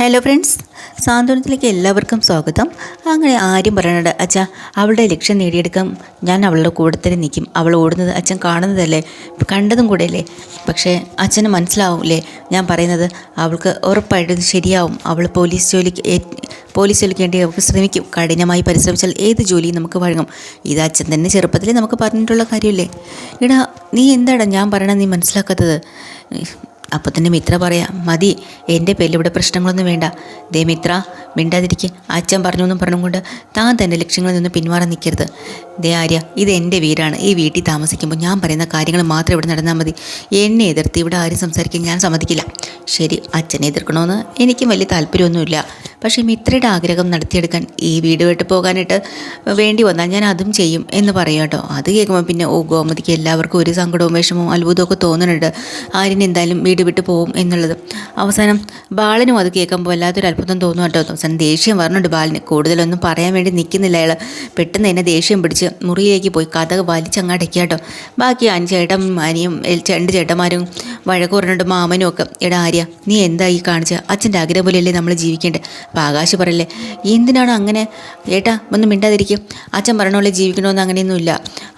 Hello friends സാന്ത്വനത്തിലേക്ക് എല്ലാവർക്കും സ്വാഗതം. അങ്ങനെ ആരും പറയണത് അച്ഛാ അവളുടെ ലക്ഷ്യം നേടിയെടുക്കാം. ഞാൻ അവളുടെ കൂടെ തന്നെ നിൽക്കും. അവൾ ഓടുന്നത് അച്ഛൻ കാണുന്നതല്ലേ? കണ്ടതും കൂടെയല്ലേ? പക്ഷേ അച്ഛന് മനസ്സിലാവില്ലേ? ഞാൻ പറയുന്നത് അവൾക്ക് ഉറപ്പായിട്ടും ശരിയാവും. അവൾ പോലീസ് ജോലിക്ക് പോലീസ് ജോലിക്ക് വേണ്ടി അവൾക്ക് ശ്രമിക്കും. കഠിനമായി പരിശ്രമിച്ചാൽ ഏത് ജോലിയും നമുക്ക് വഴങ്ങും. ഇത് അച്ഛൻ തന്നെ ചെറുപ്പത്തിൽ നമുക്ക് പറഞ്ഞിട്ടുള്ള കാര്യമല്ലേ? ഇടാ നീ എന്താടാ ഞാൻ പറയണത് നീ മനസ്സിലാക്കാത്തത്? അപ്പോൾ തന്നെ മിത്ര പറയാം മതി എന്റെ പേരിൽ ഇവിടെ പ്രശ്നങ്ങളൊന്നും വേണ്ട. ദേ മിത്ര മിണ്ടാതിരിക്കുക അച്ഛൻ പറഞ്ഞു എന്നും പറഞ്ഞുകൊണ്ട് താൻ തന്റെ ലക്ഷ്യങ്ങളിൽ നിന്ന് പിന്മാറാൻ നിൽക്കരുത് ദേ ആര്യ ഇത് എന്റെ വീടാണ്. ഈ വീട്ടിൽ താമസിക്കുമ്പോൾ ഞാൻ പറയുന്ന കാര്യങ്ങൾ മാത്രം ഇവിടെ നടന്നാൽ മതി. എന്നെ എതിർത്ത് ഇവിടെ ആരും സംസാരിക്കാൻ ഞാൻ സമ്മതിക്കില്ല. ശരി അച്ഛനെ എതിർക്കണമെന്ന് എനിക്കും വലിയ താല്പര്യമൊന്നുമില്ല. പക്ഷേ മിത്രയുടെ ആഗ്രഹം നടത്തിയെടുക്കാൻ ഈ വീട് വിട്ട് പോകാനായിട്ട് വേണ്ടി വന്നാൽ ഞാൻ അതും ചെയ്യും എന്ന് പറയാം കേട്ടോ. അത് കേൾക്കുമ്പോൾ പിന്നെ ഓ ഗോമതിക്ക് എല്ലാവർക്കും ഒരു സങ്കടവും വിഷമവും അത്ഭുതവും ഒക്കെ തോന്നുന്നുണ്ട്. ആര്യൻ എന്തായാലും വീട് വിട്ട് പോകും എന്നുള്ളത്. അവസാനം ബാലനും അത് കേൾക്കുമ്പോൾ വല്ലാത്തൊരു അത്ഭുതം തോന്നും കേട്ടോ. അവസാനം ദേഷ്യം പറഞ്ഞിട്ടുണ്ട് ബാലിന്. കൂടുതലൊന്നും പറയാൻ വേണ്ടി നിൽക്കുന്നില്ല അയാൾ. പെട്ടെന്ന് തന്നെ ദേഷ്യം പിടിച്ച് മുറിയിലേക്ക് പോയി കഥ വലിച്ചങ്ങടക്കുക കേട്ടോ. ബാക്കി അഞ്ചേട്ടന്മാരെയും രണ്ട് ചേട്ടന്മാരും വഴക്ക് മാമനും ഒക്കെ. എടാ ആര്യ നീ എന്താ ഈ കാണിച്ച? അച്ഛന്റെ ആഗ്രഹം പോലെയല്ലേ നമ്മൾ ജീവിക്കേണ്ടത് അപ്പോൾ ആകാശ് പറയല്ലേ എന്തിനാണ് അങ്ങനെ? ഏട്ടാ ഒന്ന് മിണ്ടാതിരിക്കും. അച്ഛൻ പറഞ്ഞ പോലെ ജീവിക്കണമെന്ന് അങ്ങനെയൊന്നുമില്ല.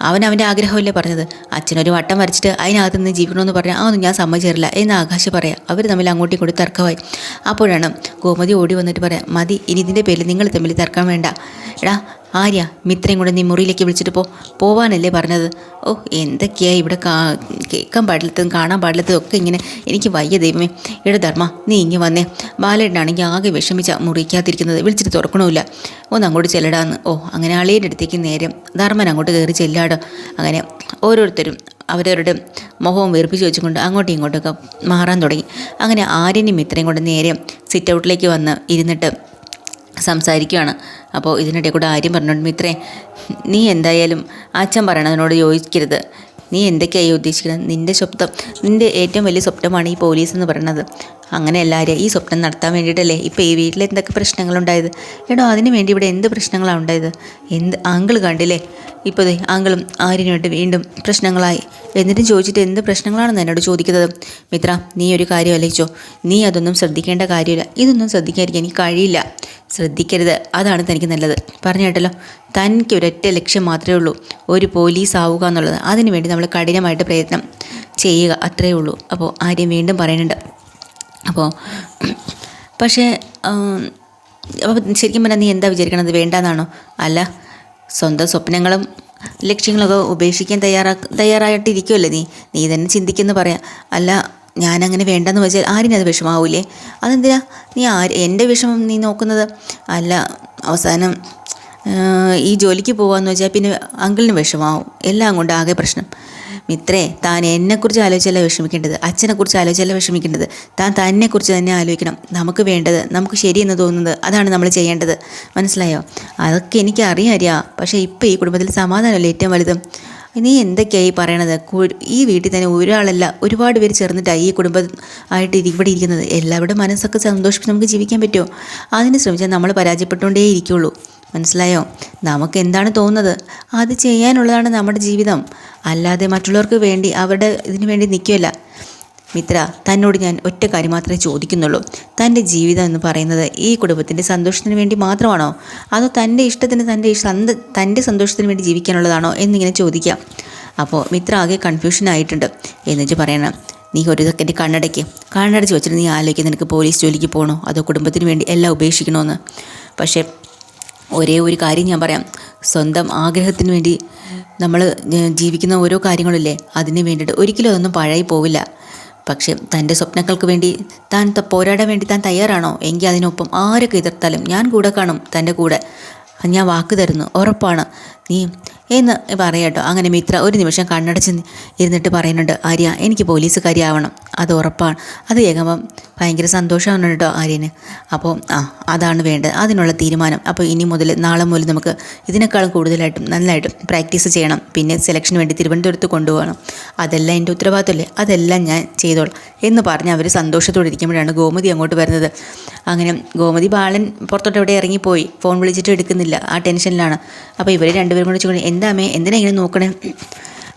അവൻ അവന്റെ ആഗ്രഹമല്ലേ പറഞ്ഞത്. അച്ഛനൊരു വട്ടം വരച്ചിട്ട് അതിനകത്ത് നിന്ന് ജീവിക്കണമെന്ന് പറഞ്ഞാൽ അതൊന്നും ഞാൻ സമ്മതിച്ചിട്ടില്ല എന്ന് ആകാശ് പറയാം. അവർ തമ്മിൽ അങ്ങോട്ടും കൂടി തർക്കമായി. അപ്പോഴാണ് ഗോമതി ഓടി വന്നിട്ട് പറയാം മതി ഇനി ഇതിന്റെ പേരിൽ നിങ്ങൾ തമ്മിൽ തർക്കം വേണ്ട. എടാ ആര്യ മിത്രയും കൂടെ നീ മുറിയിലേക്ക് വിളിച്ചിട്ട് പോ. പോവാനല്ലേ പറഞ്ഞത്. ഓ എന്തൊക്കെയാ ഇവിടെ കാ കേൾക്കാൻ പാടില്ലാത്തതും കാണാൻ പാടില്ലാത്തതും ഒക്കെ ഇങ്ങനെ എനിക്ക് വയ്യ ദൈവമേ. എട ധർമ്മ നീ ഇങ്ങ് വന്നേ. ബാലേട്ടനാണെങ്കിൽ ആകെ വിഷമിച്ച മുറിക്കാതിരിക്കുന്നത്. വിളിച്ചിട്ട് തുറക്കണമില്ല. ഒന്ന് അങ്ങോട്ട് ചെല്ലടാന്ന്. ഓ അങ്ങനെ അളിയുടെ അടുത്തേക്ക് നേരം ധർമ്മൻ അങ്ങോട്ട് കയറി ചെല്ലാടോ. അങ്ങനെ ഓരോരുത്തരും അവരവരുടെ മുഖവും വീർപ്പിച്ച് വെച്ചുകൊണ്ട് അങ്ങോട്ടും ഇങ്ങോട്ടൊക്കെ മാറാൻ തുടങ്ങി. അങ്ങനെ ആര്യനും മിത്രയും കൊണ്ട് നേരെ സിറ്റ് ഔട്ടിലേക്ക് വന്ന് ഇരുന്നിട്ട് സംസാരിക്കുകയാണ് അപ്പോൾ ഇതിനിടെ കൂടെ ആര്യം പറഞ്ഞോണ്ട് മിത്രേ നീ എന്തായാലും അച്ഛൻ പറയണതിനോട് യോജിക്കരുത്. നീ എന്തൊക്കെയായി ഉദ്ദേശിക്കുന്നത് നിന്റെ സ്വപ്നം നിന്റെ ഏറ്റവും വലിയ സ്വപ്നമാണ് ഈ പോലീസ് എന്ന് പറയുന്നത്. അങ്ങനെ എല്ലാവരും ഈ സ്വപ്നം നടത്താൻ വേണ്ടിയിട്ടല്ലേ? ഇപ്പോൾ ഈ വീട്ടിൽ എന്തൊക്കെ പ്രശ്നങ്ങളുണ്ടായത്? എടോ അതിന് വേണ്ടി ഇവിടെ എന്ത് പ്രശ്നങ്ങളാണ് ഉണ്ടായത്? എന്ത് ആങ്കിൾ കണ്ടില്ലേ? ഇപ്പോൾ ആങ്കിളും ആര്യനുമായിട്ട് വീണ്ടും പ്രശ്നങ്ങളായി. എന്നിട്ടും ചോദിച്ചിട്ട് എന്ത് പ്രശ്നങ്ങളാണെന്ന് എന്നോട് ചോദിക്കുന്നത്? മിത്ര നീ ഒരു കാര്യം ആലോചിച്ചോ. നീ അതൊന്നും ശ്രദ്ധിക്കേണ്ട കാര്യമില്ല. ഇതൊന്നും ശ്രദ്ധിക്കാതിരിക്കാൻ എനിക്ക് കഴിയില്ല. ശ്രദ്ധിക്കരുത്. അതാണ് തനിക്ക് നല്ലത്. പറഞ്ഞു കേട്ടല്ലോ? തനിക്ക് ഒരൊറ്റ ലക്ഷ്യം മാത്രമേ ഉള്ളൂ. ഒരു പോലീസ് ആവുക എന്നുള്ളത്. അതിനുവേണ്ടി നമ്മൾ കഠിനമായിട്ട് പ്രയത്നം ചെയ്യുക. അത്രയേ ഉള്ളൂ. അപ്പോൾ ആര്യം വീണ്ടും പറയുന്നുണ്ട്. അപ്പോൾ പക്ഷേ അപ്പോൾ ശരിക്കും പറഞ്ഞാൽ നീ എന്താ വിചാരിക്കണത്? വേണ്ടാന്നാണോ? അല്ല സ്വന്തം സ്വപ്നങ്ങളും ലക്ഷ്യങ്ങളൊക്കെ ഉപേക്ഷിക്കാൻ തയ്യാറാ തയ്യാറായിട്ടിരിക്കുമല്ലേ നീ? നീ തന്നെ ചിന്തിക്കുന്നു പറയാം. അല്ല ഞാനങ്ങനെ വേണ്ടെന്ന് വെച്ചാൽ ആരിനത് വിഷമാവൂലേ? അതെന്തിനാ? നീ ആര് എന്റെ വിഷമം നീ നോക്കുന്നത്? അല്ല അവസാനം ഈ ജോലിക്ക് പോകാമെന്ന് വെച്ചാൽ പിന്നെ അങ്കിളിന് വിഷമാവും. എല്ലാം കൊണ്ട് ആകെ പ്രശ്നം. മിത്രേ താൻ എന്നെക്കുറിച്ച് ആലോചിച്ചല്ല വിഷമിക്കേണ്ടത്. അച്ഛനെക്കുറിച്ച് ആലോചിച്ചല്ല വിഷമിക്കേണ്ടത്. താൻ തന്നെക്കുറിച്ച് തന്നെ ആലോചിക്കണം. നമുക്ക് വേണ്ടത് നമുക്ക് ശരിയെന്ന് തോന്നുന്നത് അതാണ് നമ്മൾ ചെയ്യേണ്ടത്. മനസ്സിലായോ? അതൊക്കെ എനിക്ക് അറിയാം പക്ഷേ ഇപ്പോൾ ഈ കുടുംബത്തിൽ സമാധാനമല്ലേ ഏറ്റവും വലുത്? നീ എന്തൊക്കെയായി പറയണത്? ഈ വീട്ടിൽ തന്നെ ഒരാളല്ല ഒരുപാട് പേര് ചേർന്നിട്ടാണ് ഈ കുടുംബം ആയിട്ട് ഇവിടെ ഇരിക്കുന്നത്. എല്ലാവരുടെ മനസ്സൊക്കെ സന്തോഷിപ്പിച്ച് നമുക്ക് ജീവിക്കാൻ പറ്റുമോ? അതിന് ശ്രമിച്ചാൽ നമ്മൾ പരാജയപ്പെട്ടുകൊണ്ടേ ഇരിക്കുള്ളൂ. മനസ്സിലായോ? നമുക്ക് എന്താണ് തോന്നുന്നത്? അത് ചെയ്യാനുള്ളതാണ് നമ്മുടെ ജീവിതം. അല്ലാതെ മറ്റുള്ളവർക്ക് വേണ്ടി അവരുടെ ഇതിനു വേണ്ടി നിൽക്കുകയല്ല. മിത്ര തന്നോട് ഞാൻ ഒറ്റ കാര്യം മാത്രമേ ചോദിക്കുന്നുള്ളൂ. തന്റെ ജീവിതം എന്ന് പറയുന്നത് ഈ കുടുംബത്തിന്റെ സന്തോഷത്തിന് വേണ്ടി മാത്രമാണോ? അതോ തന്റെ ഇഷ്ടത്തിന് തന്റെ സന്ത തന്റെ സന്തോഷത്തിന് വേണ്ടി ജീവിക്കാനുള്ളതാണോ എന്നിങ്ങനെ ചോദിക്കാം. അപ്പോൾ മിത്ര ആകെ കൺഫ്യൂഷൻ ആയിട്ടുണ്ട്. എന്നുവെച്ച് പറയണം നീ ഒരു സെക്കൻഡ് കണ്ണടയ്ക്ക്. കണ്ണടച്ച് വെച്ചിട്ട് നീ ആലോചിക്കുക നിനക്ക് പോലീസ് ജോലിക്ക് പോകണോ അതോ കുടുംബത്തിന് വേണ്ടി എല്ലാം ഉപേക്ഷിക്കണമെന്ന് പക്ഷേ ഒരേ ഒരു കാര്യം ഞാൻ പറയാം. സ്വന്തം ആഗ്രഹത്തിന് വേണ്ടി നമ്മൾ ജീവിക്കുന്ന ഓരോ കാര്യങ്ങളില്ലേ അതിന് വേണ്ടിയിട്ട് ഒരിക്കലും അതൊന്നും പഴയി പോവില്ല. പക്ഷേ തന്റെ സ്വപ്നങ്ങൾക്ക് വേണ്ടി താൻ പോരാടാൻ വേണ്ടി താൻ തയ്യാറാണോ? എങ്കിൽ അതിനൊപ്പം ആരൊക്കെ എതിർത്താലും ഞാൻ കൂടെ കാണും തന്റെ കൂടെ. ഞാൻ വാക്ക് തരുന്നു ഉറപ്പാണ്. നീ എന്ന് പറയട്ടോ അങ്ങനെ മിത്ര ഒരു നിമിഷം കണ്ണടച്ച് ഇരുന്നിട്ട് പറയുന്നുണ്ട് ആര്യ എനിക്ക് പോലീസുകാരിയാവണം അത് ഉറപ്പാണ്. അത് കേൾക്കുമ്പം ഭയങ്കര സന്തോഷമാണ് കേട്ടോ ആര്യന്. അപ്പോൾ ആ അതാണ് വേണ്ടത്. അതിനുള്ള തീരുമാനം. അപ്പോൾ ഇനി മുതൽ നാളെ മുതൽ നമുക്ക് ഇതിനേക്കാളും കൂടുതലായിട്ടും നന്നായിട്ടും പ്രാക്ടീസ് ചെയ്യണം. പിന്നെ സെലക്ഷന് വേണ്ടി തിരുവനന്തപുരത്ത് കൊണ്ടുപോകണം. അതെല്ലാം എന്റെ ഉത്തരവാദിത്തമല്ലേ? അതെല്ലാം ഞാൻ ചെയ്തോളാം എന്ന് പറഞ്ഞ് അവർ സന്തോഷത്തോടെ ഇരിക്കുമ്പോഴാണ് ഗോമതി അങ്ങോട്ട് വരുന്നത്. അങ്ങനെ ഗോമതി ബാലൻ പുറത്തോട്ട് എവിടെ ഇറങ്ങിപ്പോയി? ഫോൺ വിളിച്ചിട്ട് എടുക്കുന്നില്ല. ആ ടെൻഷനിലാണ്. അപ്പോൾ ഇവർ രണ്ടുപേരും കൂടി ചോദിച്ചു എന്താമേ എന്തിനാ ഇങ്ങനെ നോക്കണേ?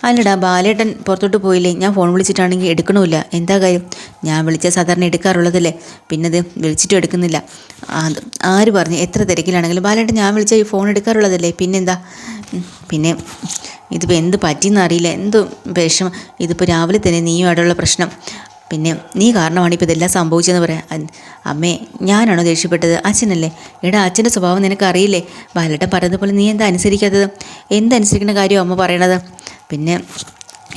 അല്ലടാ ബാലേട്ടൻ പുറത്തോട്ട് പോയില്ലേ? ഞാൻ ഫോൺ വിളിച്ചിട്ടാണെങ്കിൽ എടുക്കണമില്ല. എന്താ കാര്യം? ഞാൻ വിളിച്ച സാധാരണ എടുക്കാറുള്ളതല്ലേ. പിന്നെ അത് വിളിച്ചിട്ടും എടുക്കുന്നില്ല. അത് ആര് പറഞ്ഞു? എത്ര തിരക്കിലാണെങ്കിലും ബാലേട്ടൻ ഞാൻ വിളിച്ച ഈ ഫോൺ എടുക്കാറുള്ളതല്ലേ. പിന്നെന്താ? പിന്നെ ഇതിപ്പോൾ എന്ത് പറ്റിയെന്നറിയില്ല എന്ത് വിഷമം. ഇതിപ്പോൾ രാവിലെ തന്നെ നീയുമായിട്ടുള്ള പ്രശ്നം. പിന്നെ നീ കാരണമാണ് ഇപ്പോൾ ഇതെല്ലാം സംഭവിച്ചതെന്ന് പറയാം. അമ്മേ ഞാനാണോ ദേഷ്യപ്പെട്ടത്? അച്ഛനല്ലേ? എടാ അച്ഛന്റെ സ്വഭാവം നിനക്ക് അറിയില്ലേ പറയുന്നത് പോലെ നീ എന്താ അനുസരിക്കാത്തത്? എന്തനുസരിക്കുന്ന കാര്യം അമ്മ പറയണത്? പിന്നെ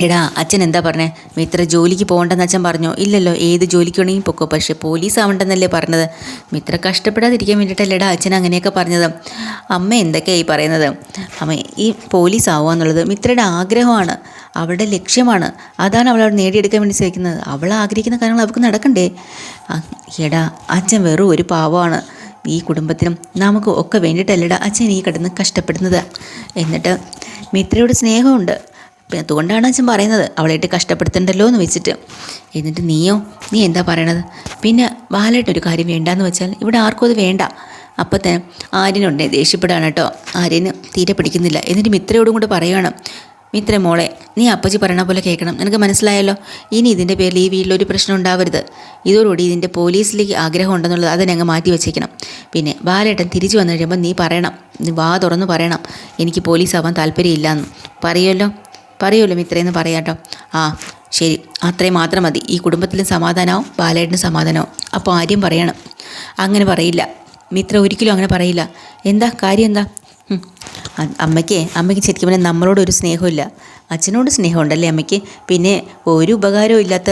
എടാ അച്ഛൻ എന്താ പറഞ്ഞേ? മിത്ര ജോലിക്ക് പോകണ്ടെന്ന് അച്ഛൻ പറഞ്ഞോ? ഇല്ലല്ലോ ഏത് ജോലിക്ക് വേണമെങ്കിൽ പൊക്കോ. പക്ഷേ പോലീസ് ആവണ്ടെന്നല്ലേ പറഞ്ഞത് മിത്ര കഷ്ടപ്പെടാതിരിക്കാൻ വേണ്ടിയിട്ടല്ലേടാ അച്ഛൻ അങ്ങനെയൊക്കെ പറഞ്ഞത്. അമ്മ എന്തൊക്കെയായി പറയുന്നത്? അമ്മ ഈ പോലീസ് ആവുക എന്നുള്ളത് മിത്രയുടെ ആഗ്രഹമാണ്. അവളുടെ ലക്ഷ്യമാണ്. അതാണ് അവൾ അവിടെ നേടിയെടുക്കാൻ വേണ്ടി ശ്രമിക്കുന്നത്. അവൾ ആഗ്രഹിക്കുന്ന കാര്യങ്ങൾ അവൾക്ക് നടക്കണ്ടേ? എടാ അച്ഛൻ വെറും ഒരു പാവമാണ്. ഈ കുടുംബത്തിനും നമുക്ക് ഒക്കെ വേണ്ടിയിട്ടല്ലടാ അച്ഛൻ ഈ കിടന്ന് കഷ്ടപ്പെടുന്നത്. എന്നിട്ട് മിത്രയോട് സ്നേഹമുണ്ട്. പിന്നെ അതുകൊണ്ടാണ് അച്ഛൻ പറയുന്നത് അവളായിട്ട് കഷ്ടപ്പെടുത്തണ്ടല്ലോ എന്ന് വെച്ചിട്ട്. എന്നിട്ട് നീയോ നീ എന്താ പറയണത്? പിന്നെ ബാലായിട്ട് ഒരു കാര്യം വേണ്ടാന്ന് വെച്ചാൽ ഇവിടെ ആർക്കും അത് വേണ്ട. അപ്പം തന്നെ ആര്യനുണ്ടേ ദേഷ്യപ്പെടാണ് കേട്ടോ. ആര്യന് തീരെ പിടിക്കുന്നില്ല. എന്നിട്ട് മിത്രയോടും കൂടെ പറയുകയാണ് മിത്ര മോളെ നീ അപ്പച്ചി പറയണ പോലെ കേൾക്കണം. നിനക്ക് മനസ്സിലായല്ലോ? ഇനി ഇതിന്റെ പേരിൽ ഈ വീട്ടിലൊരു പ്രശ്നം ഉണ്ടാവരുത്. ഇതോടുകൂടി ഇതിന്റെ പോലീസിലേക്ക് ആഗ്രഹം ഉണ്ടെന്നുള്ളത് അതിനെ അങ്ങ് മാറ്റി വെച്ചേക്കണം. പിന്നെ ബാലേട്ടൻ തിരിച്ചു വന്നു കഴിയുമ്പോൾ നീ പറയണം. നീ വാ തുറന്ന് പറയണം. എനിക്ക് പോലീസ് ആവാൻ താല്പര്യമില്ലയെന്ന് പറയുമല്ലോ പറയുമല്ലോ മിത്രയെന്ന് പറയാട്ടോ ആ ശരി. അത്രയും മാത്രം മതി. ഈ കുടുംബത്തിലും സമാധാനമാവും ബാലേട്ടനും സമാധാനമാവും അപ്പോൾ ആര്യം പറയണം. അങ്ങനെ പറയില്ല. മിത്ര ഒരിക്കലും അങ്ങനെ പറയില്ല. എന്താ? കാര്യം എന്താ? അമ്മയ്ക്ക് അമ്മയ്ക്ക് ശരിക്കും പറഞ്ഞാൽ നമ്മളോട് ഒരു സ്നേഹമില്ല അച്ഛനോട് സ്നേഹമുണ്ടല്ലേ അമ്മയ്ക്ക്? പിന്നെ ഒരു ഉപകാരവും ഇല്ലാത്ത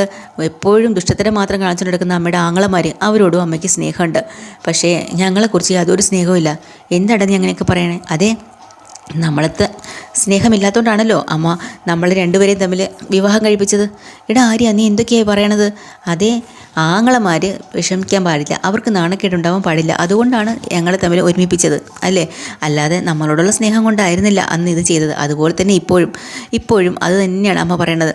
എപ്പോഴും ദുഷ്ടത്തരം മാത്രം കാണിച്ചു നടക്കുന്ന അമ്മയുടെ ആങ്ങളമാർ അവരോടും അമ്മയ്ക്ക് സ്നേഹമുണ്ട്. പക്ഷേ ഞങ്ങളെക്കുറിച്ച് യാതൊരു സ്നേഹവുമില്ല. എന്താണ് നീ അങ്ങനെയൊക്കെ പറയണേ? അതെ നമ്മളത്ത് സ്നേഹമില്ലാത്തതുകൊണ്ടാണല്ലോ അമ്മ നമ്മൾ രണ്ടുപേരെയും തമ്മിൽ വിവാഹം കഴിപ്പിച്ചത്. എടാ ആര്യ നീ എന്തൊക്കെയായി പറയണത്? അതേ ആങ്ങളമാർ വിഷമിക്കാൻ പാടില്ല. അവർക്ക് നാണക്കേടുണ്ടാവാൻ പാടില്ല. അതുകൊണ്ടാണ് ഞങ്ങളെ തമ്മിൽ ഒരുമിപ്പിച്ചത് അല്ലേ? അല്ലാതെ നമ്മളോടുള്ള സ്നേഹം കൊണ്ടായിരുന്നില്ല അന്ന് ഇത് ചെയ്തത്. അതുപോലെ തന്നെ ഇപ്പോഴും ഇപ്പോഴും അത് തന്നെയാണ് അമ്മ പറയണത്.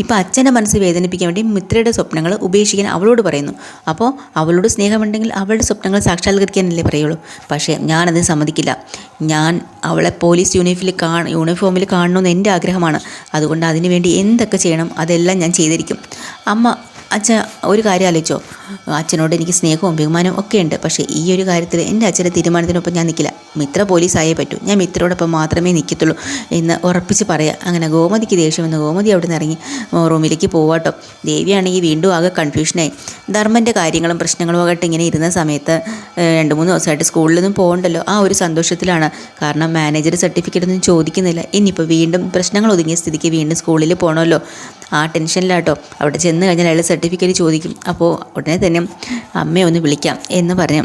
ഇപ്പം അച്ഛന്റെ മനസ്സ് വേദനിപ്പിക്കാൻ വേണ്ടി മിത്രയുടെ സ്വപ്നങ്ങൾ ഉപേക്ഷിക്കാൻ അവളോട് പറയുന്നു. അപ്പോൾ അവളോട് സ്നേഹമുണ്ടെങ്കിൽ അവളുടെ സ്വപ്നങ്ങൾ സാക്ഷാത്കരിക്കാനല്ലേ പറയുള്ളൂ. പക്ഷേ ഞാനത് സമ്മതിക്കില്ല. ഞാൻ അവളെ പോലീസ് യൂണിഫിൽ കാ യൂണിഫോമിൽ കാണണമെന്ന് എന്റെ ആഗ്രഹമാണ്. അതുകൊണ്ട് അതിനുവേണ്ടി എന്തൊക്കെ ചെയ്യണം അതെല്ലാം ഞാൻ ചെയ്തിരിക്കും. അമ്മ അച്ഛൻ ഒരു കാര്യം ആലോചിച്ചോ. അച്ഛനോട് എനിക്ക് സ്നേഹവും ബഹുമാനവും ഒക്കെ ഉണ്ട്. പക്ഷേ ഈ ഒരു കാര്യത്തിൽ എന്റെ അച്ഛന്റെ തീരുമാനത്തിനൊപ്പം ഞാൻ നിൽക്കില്ല മിത്ര പോലീസായേ പറ്റൂ. ഞാൻ മിത്രയോടൊപ്പം മാത്രമേ നിൽക്കത്തുള്ളൂ എന്ന് ഉറപ്പിച്ച് പറയാം. അങ്ങനെ ഗോമതിക്ക് ദേഷ്യം വന്ന് ഗോമതി അവിടെ നിന്ന് ഇറങ്ങി റൂമിലേക്ക് പോവാട്ടോ. ദേവിയാണെങ്കിൽ വീണ്ടും ആകെ കൺഫ്യൂഷനായി. ധർമ്മന്റെ കാര്യങ്ങളും പ്രശ്നങ്ങളും ആകട്ടെ ഇങ്ങനെ ഇരുന്ന സമയത്ത് രണ്ട് മൂന്ന് ദിവസമായിട്ട് സ്കൂളിലൊന്നും പോകണ്ടല്ലോ. ആ ഒരു സന്തോഷത്തിലാണ്. കാരണം മാനേജർ സർട്ടിഫിക്കറ്റ് ഒന്നും ചോദിക്കുന്നില്ല. ഇനിയിപ്പോൾ വീണ്ടും പ്രശ്നങ്ങൾ ഒതുങ്ങിയ സ്ഥിതിക്ക് വീണ്ടും സ്കൂളിൽ പോകണമല്ലോ ആ ടെൻഷനിലാട്ടോ. അവിടെ ചെന്ന് കഴിഞ്ഞാൽ അയാൾ സർട്ടിഫിക്കറ്റ് ചോദിക്കും. അപ്പോൾ ഉടനെ തന്നെ അമ്മയെ ഒന്ന് വിളിക്കാം എന്ന് പറഞ്ഞു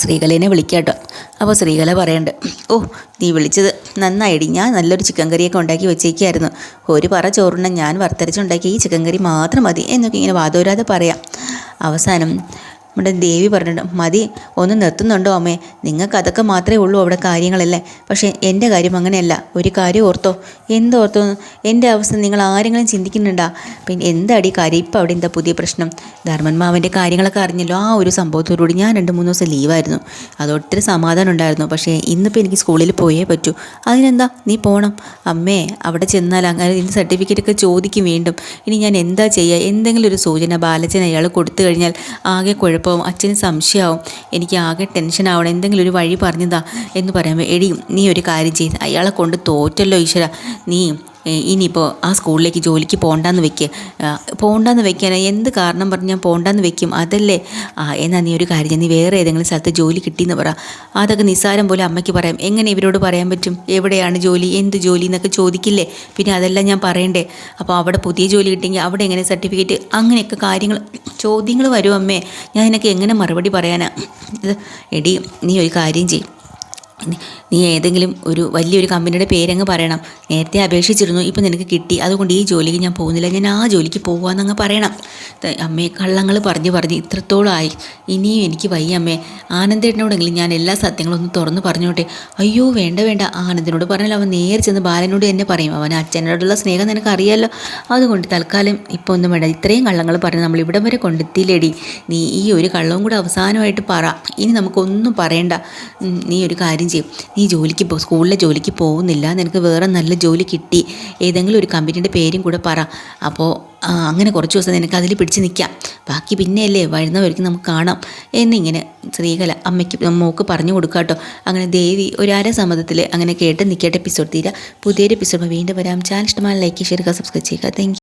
ശ്രീകലേനെ വിളിക്കാട്ടോ. അപ്പോൾ ശ്രീകല പറയണ്ട് ഓ നീ വിളിച്ചത് നന്നായിടി. ഞാൻ നല്ലൊരു ചിക്കൻ കറിയൊക്കെ ഉണ്ടാക്കി വെച്ചേക്കായിരുന്നു. ഒരു പറ ചോറുണ്ണ ഞാൻ വർത്തരിച്ചുണ്ടാക്കി ഈ ചിക്കൻ കറി മാത്രം മതി എന്നൊക്കെ ഇങ്ങനെ വാദോരാതെ പറയാം. അവസാനം നമ്മുടെ ദേവി പറഞ്ഞിട്ടുണ്ട് മതി ഒന്ന് നിർത്തുന്നുണ്ടോ അമ്മേ? നിങ്ങൾക്ക് അതൊക്കെ മാത്രമേ ഉള്ളൂ അവിടെ കാര്യങ്ങളല്ലേ? പക്ഷേ എന്റെ കാര്യം അങ്ങനെയല്ല. ഒരു കാര്യം ഓർത്തോ? എന്തോർത്തോ എന്റെ അവസ്ഥ നിങ്ങൾ ആരെങ്കിലും ചിന്തിക്കുന്നുണ്ടാ? പിന്നെ എന്താടി കാര്യം? ഇപ്പം അവിടെ എന്താ പുതിയ പ്രശ്നം? ധർമ്മൻ കാര്യങ്ങളൊക്കെ അറിഞ്ഞല്ലോ. ആ ഒരു സംഭവത്തോടുകൂടി ഞാൻ രണ്ട് മൂന്ന് ദിവസം ലീവായിരുന്നു അത് ഒത്തിരി സമാധാനം ഉണ്ടായിരുന്നു. പക്ഷേ ഇന്നിപ്പോൾ എനിക്ക് സ്കൂളിൽ പോയേ പറ്റൂ. അതിനെന്താ? നീ പോകണം അമ്മേ അവിടെ ചെന്നാൽ അങ്ങനെ ഇതിന്റെ സർട്ടിഫിക്കറ്റൊക്കെ ചോദിക്കും വീണ്ടും. ഇനി ഞാൻ എന്താ ചെയ്യുക എന്തെങ്കിലും ഒരു സൂചന ബാലച്ചൻ അയാൾ കൊടുത്തു കഴിഞ്ഞാൽ ആകെ കുഴപ്പമാവും. അച്ഛന് സംശയമാവും. എനിക്ക് ആകെ ടെൻഷൻ ആവണം. എന്തെങ്കിലും ഒരു വഴി പറഞ്ഞതാ എന്ന് പറയുമ്പോൾ എടിയും നീ ഒരു കാര്യം ചെയ്ത് അയാളെ കൊണ്ട് തോറ്റല്ലോ ഈശ്വര. നീ ഇനിയിപ്പോൾ ആ സ്കൂളിലേക്ക് ജോലിക്ക് പോകണ്ടെന്ന് വെക്ക്. പോകണ്ടെന്ന് വെക്കാൻ എന്ത് കാരണം പറഞ്ഞ് ഞാൻ പോകണ്ടെന്ന് വെക്കും. അതല്ലേ? ആ എന്നാൽ നീ ഒരു കാര്യം നീ വേറെ ഏതെങ്കിലും സ്ഥലത്ത് ജോലി കിട്ടിയെന്ന് പറ. അതൊക്കെ നിസ്സാരം പോലെ അമ്മയ്ക്ക് പറയാം. എങ്ങനെ ഇവരോട് പറയാൻ പറ്റും? എവിടെയാണ് ജോലി? എന്ത് ജോലി എന്നൊക്കെ ചോദിക്കില്ലേ? പിന്നെ അതെല്ലാം ഞാൻ പറയണ്ടേ? അപ്പോൾ അവിടെ പുതിയ ജോലി കിട്ടിയെങ്കിൽ അവിടെ എങ്ങനെ സർട്ടിഫിക്കറ്റ്? അങ്ങനെയൊക്കെ കാര്യങ്ങൾ ചോദ്യങ്ങൾ വരും അമ്മേ. ഞാൻ നിനക്ക് എങ്ങനെ മറുപടി പറയാനാ? എടി നീ ഒരു കാര്യം ചെയ്യും. നീ- ഏതെങ്കിലും ഒരു വലിയൊരു കമ്പനിയുടെ പേരങ്ങ് പറയണം. നേരത്തെ അപേക്ഷിച്ചിരുന്നു ഇപ്പം നിനക്ക് കിട്ടി. അതുകൊണ്ട് ഈ ജോലിക്ക് ഞാൻ പോകുന്നില്ല. ഞാൻ ആ ജോലിക്ക് പോകാമെന്നങ്ങ് പറയണം. അമ്മയെ അമ്മേ കള്ളങ്ങൾ പറഞ്ഞ് പറഞ്ഞ് ഇത്രത്തോളമായി ഇനിയും എനിക്ക് വയ്യ അമ്മേ. ആനന്ദേട്ടനോടെങ്കിലും ഞാൻ എല്ലാ സത്യങ്ങളും ഒന്ന് തുറന്ന് പറഞ്ഞോട്ടെ. അയ്യോ വേണ്ട വേണ്ട. ആനന്ദിനോട് പറഞ്ഞാൽ അവൻ നേരെ ചെന്ന് ബാലനോട് തന്നെ പറയും. അവൻ അച്ഛനോടുള്ള സ്നേഹം നിനക്ക് അറിയാമല്ലോ അതുകൊണ്ട് തൽക്കാലം ഇപ്പോൾ ഒന്നും വേണ്ട. ഇത്രയും കള്ളങ്ങൾ പറഞ്ഞ് നമ്മൾ ഇവിടം വരെ കൊണ്ടെത്തിയില്ലേടി. നീ ഈ ഒരു കള്ളവും കൂടെ അവസാനമായിട്ട് പറ. ഇനി നമുക്കൊന്നും പറയണ്ട. നീ ഒരു കാര്യം ചെയ്യും. നീ ജോലിക്ക് പോ സ്കൂളിലെ ജോലിക്ക് പോകുന്നില്ല. നിനക്ക് വേറെ നല്ല ജോലി കിട്ടി. ഏതെങ്കിലും ഒരു കമ്പനിയുടെ പേരും കൂടെ പറ. അപ്പോൾ അങ്ങനെ കുറച്ച് ദിവസം നിനക്ക് അതിൽ പിടിച്ച് നിൽക്കാം ബാക്കി പിന്നെയല്ലേ വരുന്നവർക്ക് നമുക്ക് കാണാം. എന്നിങ്ങനെ ശ്രീകല അമ്മയ്ക്ക് മോക്ക് പറഞ്ഞു കൊടുക്കാട്ടോ അങ്ങനെ ദേവി ഒരു സമ്മതത്തിൽ അങ്ങനെ കേട്ട് നിൽക്കേണ്ട എപ്പിസോഡ് തീരാ. പുതിയൊരു എപ്പിസോഡ് വീണ്ടും വരാം. ചാനൽ ഇഷ്ടമായ ലൈക്ക് ചെയ്യുക സബ്സ്ക്രൈബ് ചെയ്യുക. താങ്ക്